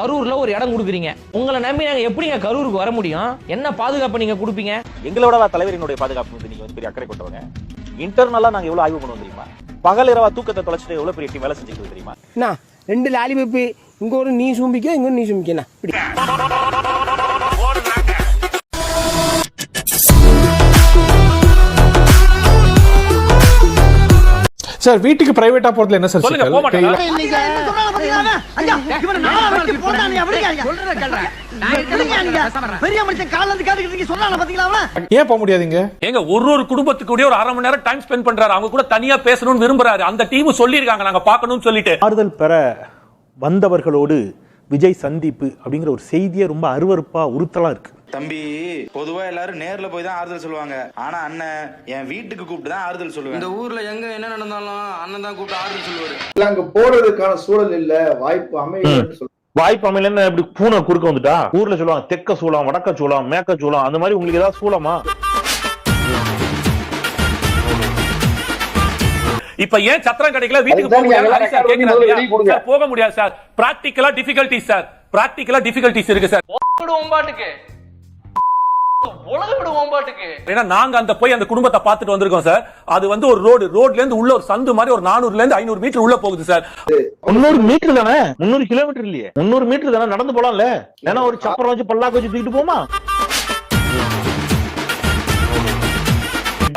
கரூர்ல ஒரு இடம் கொடுக்குறீங்க. உங்களை நம்பி நாங்க எப்படிங்க கரூருக்கு வர முடியும்? என்ன பாதுகாப்பு நீங்க கொடுப்பீங்க? எங்களோட தலைவரினுடைய பாதுகாப்பு வந்து நீங்க வந்து பெரிய அக்கறை கொண்டவங்க. இன்டர்னலா நாங்க எவ்வளவு ஆய்வு பண்ணுவோம் தெரியுமா பகல் இரவா தூக்கத்தை தொலைச்சிட்டு எவ்வளவு பெரிய டீம் வேலை செஞ்சுட்டு தெரியுமா என்ன ரெண்டு லாலிபப்பு இங்க ஒரு நீ சும்பிக்க இங்க ஒரு நீ சும்பிக்க என்ன இப்படி சார் வீட்டுக்கு பிரைவேட்டா போறதுல என்ன சார் சொல்லுங்க? போக ஏன் போக முடியாதுங்க? ஏங்க ஒரு ஒரு குடும்பத்துக்கு கூட ஒரு அரை மணி நேரம் டைம் ஸ்பெண்ட் பண்றாரு. அவங்க கூட தனியா பேசணும்னு விரும்புறாரு. அந்த டீம் சொல்லிருக்காங்க நாங்க பார்க்கணும்னு சொல்லிட்டு. ஆறுதல் பெற வந்தவர்களோடு விஜய் சந்திப்பு அப்படிங்கிற ஒரு செய்தியே ரொம்ப அருவருப்பா உறுத்தலா இருக்கு. தம்பி பொதுவா எல்லாரும் நேர்ல போய் தான் ஆறுதல் சொல்லுவாங்க. ஆனா அண்ணன் என் வீட்டுக்கு கூப்பிட்டு தான் ஆறுதல் சொல்லுவேன். இந்த ஊர்ல எங்க என்ன நடந்தாலும் அண்ணன் தான் கூப்பிட்டு ஆறுதல் சொல்லுவாரு. அங்க போறதுக்கான சூழல் இல்ல. வாய்ப்பு அமையலன்னு சொல்லுவாங்க. வாய்ப்பு அமையலன்னு எப்படி பூனை குறுக்க வந்துட்டா? ஊர்ல சொல்லுவாங்க தெக்க சூளம் வடக்க சூளம் மேக்க சூளம் அந்த மாதிரி உங்களுக்கு ஏதாவது சூளமா இப்ப ஏன் சத்திரம் கிடைக்கல? வீட்டுக்கு போக முடியாது சார் போக முடியாது sir. Practically difficulties sir. Practically difficulties இருக்கு சார். விடுவோம் ஏன்னா நாங்க அந்த போய் அந்த குடும்பத்தை பார்த்துட்டு வந்திருக்கோம் சார். அது வந்து ஒரு ரோடு ரோட்ல இருந்து உள்ள ஒரு சந்து மாதிரி ஒரு நானூறுல இருந்து ஐநூறு மீட்டர் உள்ள போகுது சார். முன்னூறு மீட்டர் தானே? முன்னூறு கிலோமீட்டர் இல்லையே. முன்னூறு மீட்டர் தானே? நடந்து போலாம்ல. ஏன்னா ஒரு சப்பரம் வச்சு பல்லாக்கு வச்சு தூக்கிட்டு போமா?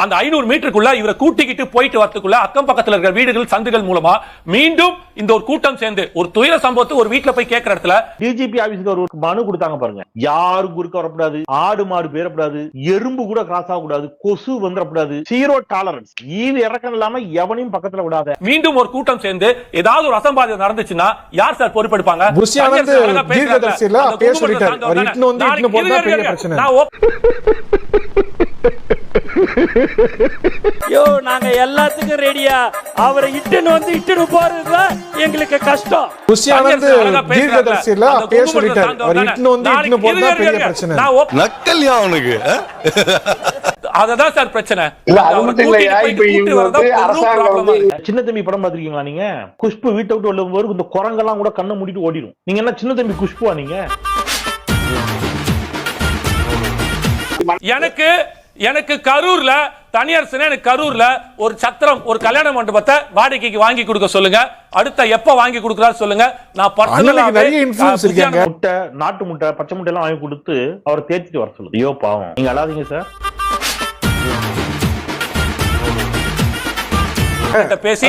அந்த ஐநூறு மீட்டருக்குள்ள இவரை கூட்டிக்கிட்டு போயிட்டு வரதுக்குள்ள அக்கம் பக்கத்துல இருக்கிற வீடுகள் சந்துகள் மூலமா மீண்டும் இந்த ஒரு கூட்டம் சேர்ந்து ஒரு துயர சம்பவத்தை ஒரு வீட்டுல போய் கேட்கிற இடத்துல டிஜிபி ஆபீஸ்க்கு ஒரு மனு கொடுத்தாங்க பாருங்க. யாரும் குறுக்க வரக்கூடாது ஆடு மாடு பேரக்கூடாது எறும்பு கூட கிராஸ் ஆகக்கூடாது கொசு வந்துடக்கூடாது ஜீரோ டாலரன்ஸ் ஈவு இறக்கம் இல்லாம எவனையும் பக்கத்துல விடாத. மீண்டும் ஒரு கூட்டம் சேர்ந்து ஏதாவது ஒரு அசம்பாவிதம் நடந்துச்சுன்னா யார் சார் பொறுப்பெடுப்பாங்க. நான் யோ நாங்க எல்லாத்துக்கும் ரெடியா அவரை இட்டுன்னு வந்து இட்டுன்னு போறதுதான் எங்களுக்கு கஷ்டம் பேசுறாங்க. தீர்க்கதரிசியில குடும்பத்தை சொல்லிட்டாரு அவர். இட்டுன்னு வந்து இட்டுன்னு போறதா பெரிய. பிரச்சனை நக்கல்யா அவனுக்கு அததான் சார் பிரச்சனை. சின்ன தம்பி படம் பாத்திருக்கீங்களா நீங்க குஷ்பு வீட்டை விட்டு வரும்போது இந்த குரங்கெல்லாம் கூட கண்ணை மூடிட்டு ஓடிடும் நீங்க என்ன சின்ன தம்பி குஷ்புவா நீங்க எனக்கு எனக்கு கரூர்ல தனியார் சின்ன எனக்கு கரூர்ல ஒரு சத்திரம் ஒரு கல்யாண மண்டபத்தை வாடகைக்கு வாங்கி கொடுக்க சொல்லுங்க. அடுத்த எப்ப வாங்கி கொடுக்கறாரு சொல்லுங்க. நான் இருக்காங்க. முட்டை நாட்டு முட்டை பச்சை முட்டை எல்லாம் வாங்கி கொடுத்து அவரை தேய்ச்சிட்டு வர சொல்லுது. ஐயோ பாவம். நீங்க அழாதீங்க சார். பேசி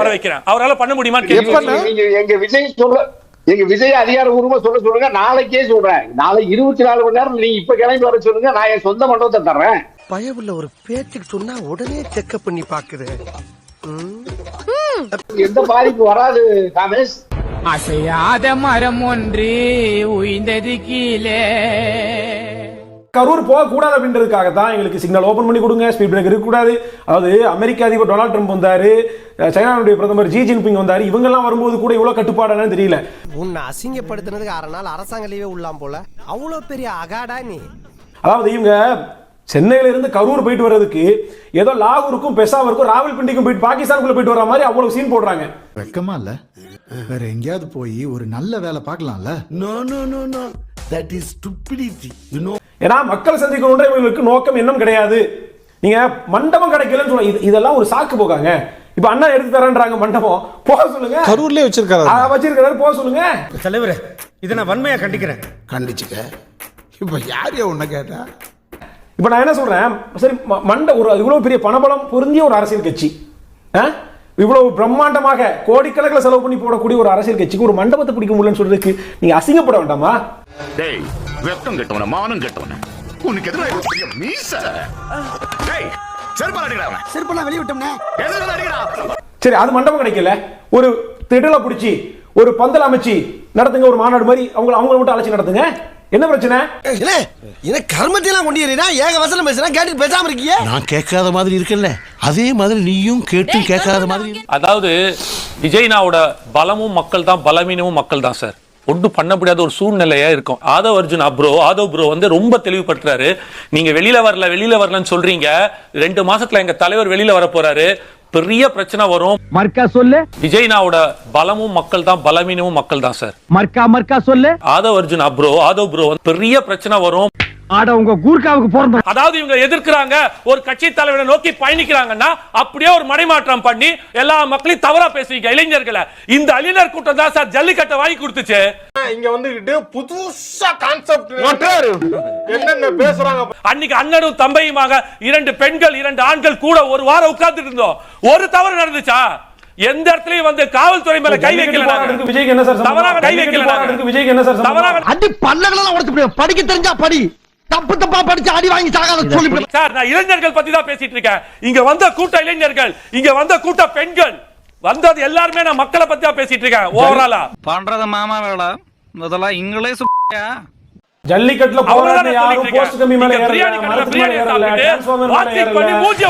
வர வைக்கிறேன். அவரால பண்ண முடியுமான்னு எங்க விஜய் சொல்ல எங்க விஜய் அதிகாரபூர்வமா சொல்ல சொல்லுங்க. நாளைக்கே சொல்றேன். நாளை இருபத்தி நாலு மணி நேரம் நீங்க இப்ப கிளம்பி வர சொல்லுங்க. நான் என் சொந்த மண்டபத்தை தர்றேன். பயவுள்ள ஒரு பேச்சுக்கு சொன்னா உடனே செக்அப் பண்ணி பாக்குது. எந்த பாதிப்பு வராது காமேஷ். அசையாத மரம் ஒன்று உயிந்தது கீழே. கரூர் போக கூடாது அப்படின்றதுக்காக தான் எங்களுக்கு சிக்னல் ஓபன் பண்ணி கொடுங்க. ஸ்பீட் பிரேக் இருக்கக்கூடாது. அதாவது அமெரிக்க அதிபர் டொனால்ட் ட்ரம்ப் வந்தாரு. சைனாவுடைய பிரதமர் ஜி ஜின்பிங் வந்தாரு. இவங்கெல்லாம் வரும்போது கூட இவ்வளவு கட்டுப்பாடானு தெரியல. உன்னை அசிங்கப்படுத்தினதுக்கு அரை நாள் அரசாங்க லீவே உள்ளாம் போல. அவ்வளவு பெரிய அகாடா நீ. அதாவது இவங்க சென்னையில இருந்து கரூர் போயிட்டு வர்றதுக்கு ஏதோ லாகூருக்கும் பெசாவருக்கும் ராவல்பிண்டிக்கும் போயிட்டு பாகிஸ்தானுக்குள்ள போயிட்டு வர மாதிரி அவ்வளவு சீன் போடுறாங்க. வெக்கமா இல்ல? வேற எங்கேயாவது போய் ஒரு நல்ல வேலை பார்க்கலாம்ல? No no no no that is stupidity you know ஏன்னா மக்களை சந்திக்கணுன்ற இவங்களுக்கு நோக்கம் இன்னும் கிடையாது. நீங்க மண்டபம் கிடைக்கலன்னு சொல்ல இது- இதெல்லாம் ஒரு சாக்கு போகாங்க. இப்ப அண்ணா எடுத்து தரேன்றாங்க மண்டபம். போக சொல்லுங்க. கரூர்லயே வச்சிருக்காரு வச்சிருக்காரு போக சொல்லுங்க. தலைவரே இதை நான் வன்மையா கண்டிக்கிறேன். கண்டிச்சுக்க. இப்ப யாரையா உன்ன கேட்டா? இப்ப நான் என்ன சொல்றேன்? சரி ம- மண்ட ஒரு இவ்வளவு பெரிய பணபலம் பொருந்திய ஒரு அரசியல் கட்சி. ஆ? இவ்வளவு பிரம்மாண்டமாக கோடிக்கணக்கில் செலவு பண்ணி போடக்கூடிய ஒரு அரசியல் கட்சிக்கு ஒரு மண்டபத்தை பிடிக்க முடியலன்னு சொல்றதுக்கு நீங்க அசிங்கப்பட வேண்டாமா? டேய் வெக்கம் கெட்டவன மானம் கெட்டவன. உனக்கு எதிராக ஒரு பெரிய மீச? டேய் செருப்பால் அடிடா அவனை. செருப்பெல்லாம் வெளிய விட்டோம்னே. எதுல அடிடா? சரி அது மண்டபம் கிடைக்கல. ஒரு திடலை பிடிச்சி ஒரு பந்தல் அமைச்சு நடத்துங்க ஒரு மாநாடு மாதிரி அவங்க அவங்கள மட்டும் அழைச்சி நடத்துங்க. என்ன பிரச்சனை? இல்ல என்ன கர்மத்தையெல்லாம் கொண்டு ஏறினா ஏக வசனம் பேசுறா கேட்டு பேசாம இருக்கீங்க நான் கேட்காத மாதிரி இருக்கல அதே மாதிரி நீயும் கேட்டும் கேட்காத மாதிரி அதாவது விஜய்னாவோட பலமும் மக்கள் தான் பலவீனமும் மக்கள் தான் சார். ஒன்றும் பண்ண முடியாத ஒரு சூழ்நிலையா இருக்கும். ஆதவ் அர்ஜுன் ப்ரோ ஆதவ் ப்ரோ வந்து ரொம்ப தெளிவுபடுத்துறாரு. நீங்க வெளியில வரல வெளியில வரலன்னு சொல்றீங்க. ரெண்டு மாசத்துல எங்க தலைவர் வெளியில வர போறாரு. பெரிய பிரச்சனை வரும். மர்க்கா சொல்லு. விஜய்னாவோட பலமும் மக்கள் தான் பலவீனமும் மக்கள் தான் சார் மர்க்கா மர்க்கா சொல்லு. ஆதவ் அர்ஜுன் ப்ரோ ஆதவ் ப்ரோ பெரிய பிரச்சனை வரும். ஆட உங்க கூர்க்காவுக்கு பிறந்த அதாவது இவங்க எதிர்க்கிறாங்க ஒரு கட்சி தலைவரை நோக்கி பயணிக்கிறாங்கன்னா அப்படியே ஒரு மடைமாற்றம் பண்ணி எல்லா மக்களையும் தவறா பேசுறீங்க இளைஞர்களை. இந்த இளைஞர் கூட்டம் தான் சார் ஜல்லிக்கட்டை வாங்கி கொடுத்துச்சு. இங்க வந்துகிட்டு புதுசா கான்செப்ட் என்னென்ன பேசுறாங்க? அன்னைக்கு அண்ணனும் தம்பையுமாக இரண்டு பெண்கள் இரண்டு ஆண்கள் கூட ஒரு வாரம் உட்கார்ந்துட்டு இருந்தோம். ஒரு தவறு நடந்துச்சா? எந்த இடத்துலயும் வந்து காவல்துறை மேல கை வைக்கல. விஜய்க்கு என்ன சார் தவறாக கை வைக்கல. விஜய்க்கு என்ன சார் தவறாக அடி பல்லகளெல்லாம் உடைச்சு படிக்க தெரிஞ்சா படி. தப்பு தப்பா படிச்சு அடி வாங்கி சாகாத சொல்லி சார் நான் இளைஞர்கள் பத்தி தான் பேசிட்டு இருக்கேன். இங்க வந்த கூட்ட இளைஞர்கள் இங்க வந்த கூட்ட பெண்கள் வந்தது எல்லாருமே நான் மக்களை பத்தி தான் பேசிட்டு இருக்கேன் ஓவராலா பண்றது மாமா வேலை. இதெல்லாம் இங்களே ஜல்லிக்கட்டுல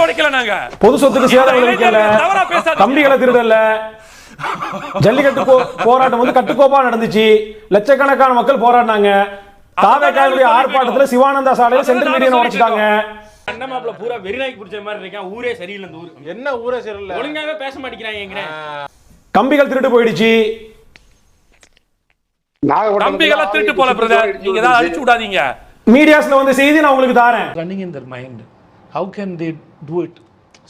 உடைக்கல நாங்க. பொது சொத்துக்கு சேதம். கம்பிகளை திருடல. ஜல்லிக்கட்டு போராட்டம் வந்து கட்டுக்கோப்பா நடந்துச்சு. லட்சக்கணக்கான மக்கள் போராடினாங்க. தாவேக்காவுடைய ஆர்ப்பாட்டத்துல சிவானந்தா சாலையில சென்ட்ரல் மீடியன் உடைச்சிட்டாங்க. அண்ணமாப்ல பூரா வெறிநாய்க்கு பிடிச்ச மாதிரி இருக்கான். ஊரே சரியில்லை இந்த ஊர். என்ன ஊரே சரியில்லை? ஒழுங்காவே பேச மாட்டேங்கிறாங்க கம்பிகள் திருட்டு போயிடுச்சு. தம்பிகளை திருட்டு போல பிரதர் நீங்க ஏதாவது அழிச்சு விடாதீங்க. மீடியாஸ்ல வந்த செய்தி நான் உங்களுக்கு தாரேன். In their mind. How can they do it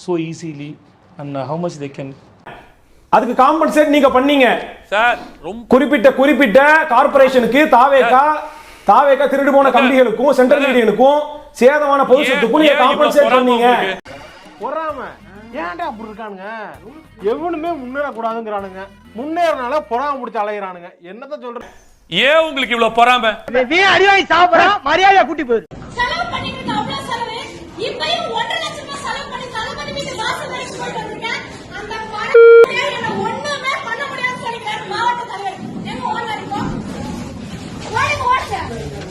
so easily and uh, how much they can? அதுக்கு காம்பன்சேட் நீங்க பண்ணீங்க. சார் ரொம்ப குறிப்பிட்ட குறிப்பிட்ட கார்ப்பரேஷனுக்கு தாவேகா தாவேகா திருடு போன கம்பிகளுக்கும் சென்ட்ரல் மீடியனுக்கும் சேதமான பொது சொத்துக்கும் நீங்க காம்பன்சேட் பொறாமை பண்ணீங்க? பொறாம? ஏன்டா அப்படி இருக்கானுங்க? எவனுமே முன்னேற கூடாதுங்கிறானுங்க முன்னேறனால பொறாம முடிச்சு அலையிறானுங்க. என்னதான் சொல்றேன் ஏன் உங்களுக்கு இவ்வளவு பொறாம? அடி வாங்கி சாப்பிடறான் மரியாதையா கூட்டி போயிரு செலவு பண்ணிட்டு இருக்க அவ்வளவு செலவு இப்பயும் ஒன்றரை லட்சம் ரூபாய் செலவு பண்ணி தளபதி வீட்டு வாசல் வரைக்கும் போயிட்டு வந்திருக்கேன் அந்த பணம் என்ன ஒண்ணுமே பண்ண முடியாதுன்னு சொல்லிக்கிறாரு மாவட்ட தலைவர் எங்க ஓனர் இப்போ ஓடுங்க ஓடுங்க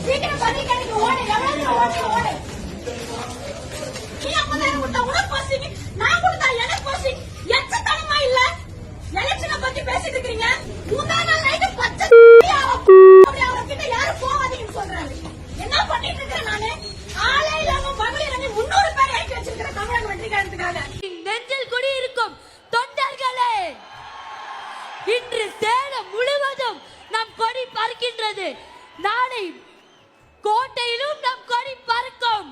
சீக்கிரம் பண்ணி கிடைக்க ஓடு. எவ்வளவு ஓடு. நீ அப்பதான் கொடுத்தா? உனக்கு நான் கொடுத்தா எனக்கு எச்சத்தனமா இல்ல? எலெக்ஷனை பத்தி பேசிட்டு இருக்கீங்க முந்தா நாள் நைட்டு பச்சை யாரும் சொல்றாரு. என்ன பண்ணிட்டு இருக்கேன் நானு? ஆளே இல்லாம மகளிர் முன்னூறு பேர் ஏற்றி வச்சிருக்கிற தமிழக வெற்றிக்காரத்துக்காக நெஞ்சில் தொண்டர்களே. இன்று சேலம் முழுவதும் நம் கொடி பறக்கின்றது. நாளை கோட்டையிலும் நம் கொடி பறக்கும்.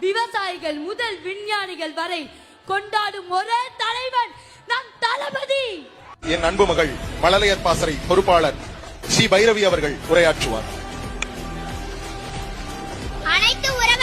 விவசாயிகள் முதல் விஞ்ஞானிகள் வரை கொண்டாடும் ஒரே தலைவன் நம் தளபதி. என் அன்பு மகள் மழலையர் பாசறை பொறுப்பாளர் ஸ்ரீ பைரவி அவர்கள் உரையாற்றுவார். அனைத்து உறவுகளுக்கும்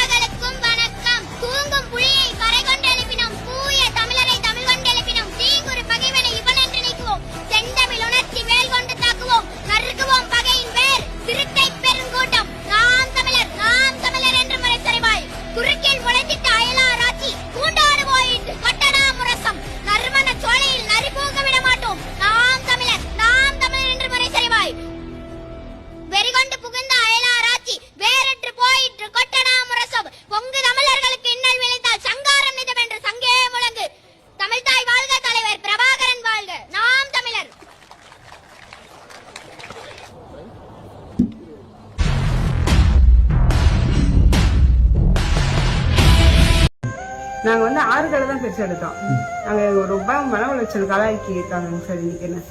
நாங்க வந்து ஆறு கடை தான் பெருசு எடுத்தோம். நாங்க ஒரு ரூபாய் மன உளைச்சல் கலாய்க்கு இருக்காங்க சார் இன்னைக்கு என்ன.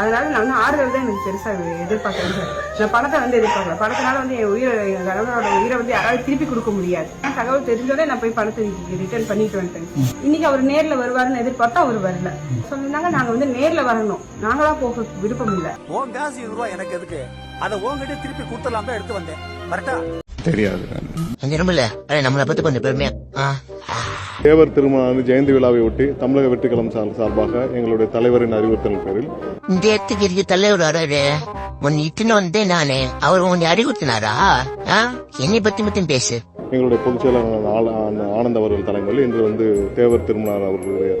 அதனால நான் வந்து ஆறு கடை தான் எனக்கு பெருசா எதிர்பார்க்கறேன் சார். நான் பணத்தை வந்து எதிர்பார்க்கல. பணத்தினால வந்து என் உயிரை என் கணவரோட உயிரை வந்து யாராவது திருப்பி கொடுக்க முடியாது. தகவல் தெரிஞ்சோடனே நான் போய் பணத்தை ரிட்டர்ன் பண்ணிட்டு வந்துட்டேன். இன்னைக்கு அவர் நேர்ல வருவாருன்னு எதிர்பார்த்தா அவர் வரல. சொன்னாங்க நாங்க வந்து நேர்ல வரணும். நாங்களா போக விருப்பம் இல்லை. உன் காசு இருபது ரூபா எனக்கு எதுக்கு? அதை உங்ககிட்ட திருப்பி கொடுத்துடலாம் தான் எடுத்து வந்தேன். கரெக்டா? தெரியாது. நிர்மல நம்மளை பத்தி கொஞ்சம் பெருமையா தேவர் திருமண ஜெயந்தி விழாவை ஒட்டி தமிழக வெற்றிக்கலம் சார்பாக எங்களுடைய தலைவரின் அறிவுறுத்தல் பேரில். இந்த இடத்துக்கு தலைவர் வராரு. உன் இட்டுன்னு வந்தேன் நானு. அவர் உன்னை அறிவுறுத்தினாரா? என்னை பத்தி மட்டும் பேசு. எங்களுடைய பொதுச் செயலாளர் ஆனந்த் அவர்கள் தலைமையில் இன்று வந்து தேவர் திருமணார் அவர்களுடைய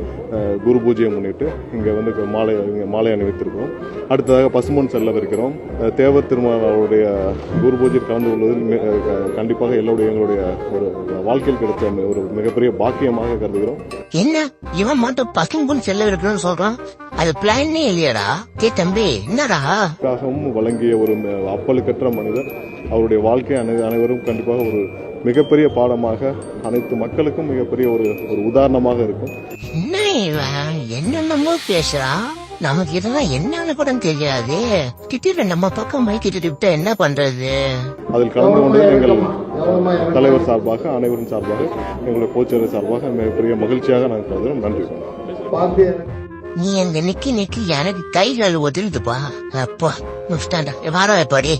குரு பூஜையை முன்னிட்டு இங்கே வந்து மாலை இங்கே மாலை அணிவித்திருக்கிறோம். அடுத்ததாக பசுமன் செல்லவிருக்கிறோம். தேவர் திருமணார் அவருடைய குரு பூஜையில் கலந்து கொள்வதில் கண்டிப்பாக எல்லோருடைய எங்களுடைய ஒரு வாழ்க்கையில் கிடைத்த ஒரு மிகப்பெரிய பாக்கியமாக கருதுகிறோம். என்ன? இவன் மட்டும் பசும்புன் செல்ல இருக்கணும்னு சொல்றான்? அது பிளானே இல்லையாடா. கே தம்பி என்னடா? வழங்கிய ஒரு அப்பழுக்கற்ற மனிதர். அவருடைய வாழ்க்கை அனை அனைவரும் கண்டிப்பாக ஒரு மிகப்பெரிய பாடமாக அனைத்து மக்களுக்கும் மிகப்பெரிய ஒரு ஒரு உதாரணமாக இருக்கும். என்னென்னமோ பேசுறான் நமக்கு இதெல்லாம் என்னன்னு கூட தெரியாது. திடீர்னு நம்ம பக்கம் மைக்கிட்டு என்ன பண்றது? அதில் கலந்து கொண்டு எங்கள் தலைவர் சார்பாக அனைவரும் சார்பாக எங்களுடைய பொதுச்செயலர் சார்பாக மிகப்பெரிய மகிழ்ச்சியாக நாங்கள் கருதுகிறோம். நன்றி. நீ அங்க நிக்கி நிக்கி எனக்கு கைகள் உதிருதுப்பா அப்பா முஸ்டாண்டா வாரம் எப்படி